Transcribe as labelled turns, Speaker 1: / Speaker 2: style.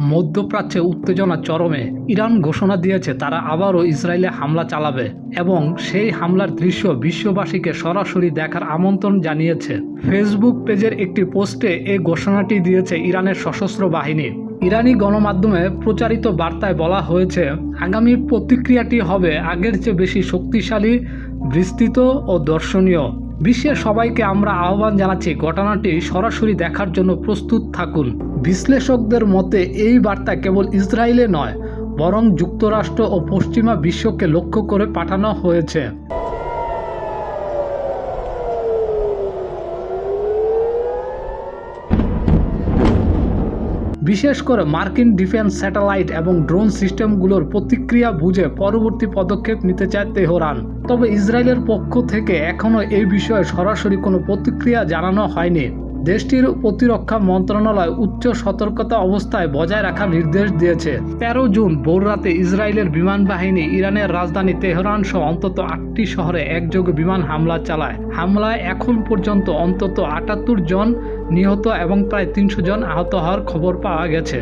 Speaker 1: মধ্যপ্রাচ্যে উত্তেজনা চরমে ইরান ঘোষণা দিয়েছে তারা আবারও ইসরায়েলে হামলা চালাবে এবং সেই হামলার দৃশ্য বিশ্ববাসীকে সরাসরি দেখার আমন্ত্রণ জানিয়েছে। ফেসবুক পেজের একটি পোস্টে এই ঘোষণাটি দিয়েছে ইরানের সশস্ত্র বাহিনী। ইরানি গণমাধ্যমে প্রচারিত বার্তায় বলা হয়েছে, আগামী প্রতিক্রিয়াটি হবে আগের চেয়ে বেশি শক্তিশালী, বিস্তৃত ও দর্শনীয়। বিশ্বের সবাইকে আমরা আহ্বান জানাচ্ছি ঘটনাটি সরাসরি দেখার জন্য প্রস্তুত থাকুন। বিশ্লেষকদের মতে, এই বার্তা কেবল ইসরায়েলে নয়, বরং যুক্তরাষ্ট্র ও পশ্চিমা বিশ্বকে লক্ষ্য করে পাঠানো হয়েছে। বিশেষ করে মার্কিন ডিফেন্স স্যাটেলাইট এবং ড্রোন সিস্টেমগুলোর প্রতিক্রিয়া বুঝে পরবর্তী পদক্ষেপ নিতে চায় তেহরান তবে ইসরায়েলের পক্ষ থেকে এখনও এই বিষয়ে সরাসরি কোনো প্রতিক্রিয়া জানানো হয়নি। দেশটির প্রতিরক্ষা মন্ত্রণালয় উচ্চ সতর্কতা অবস্থায় বজায় রাখার নির্দেশ দিয়েছে। তেরো জুন ভোররাতে ইসরায়েলের বিমান বাহিনী ইরানের রাজধানী তেহরান সহ অন্তত আটটি শহরে একযোগে বিমান হামলা চালায়। হামলায় এখন পর্যন্ত অন্তত আটাত্তর জন নিহত এবং প্রায় তিনশো জন আহত হওয়ার খবর পাওয়া গেছে।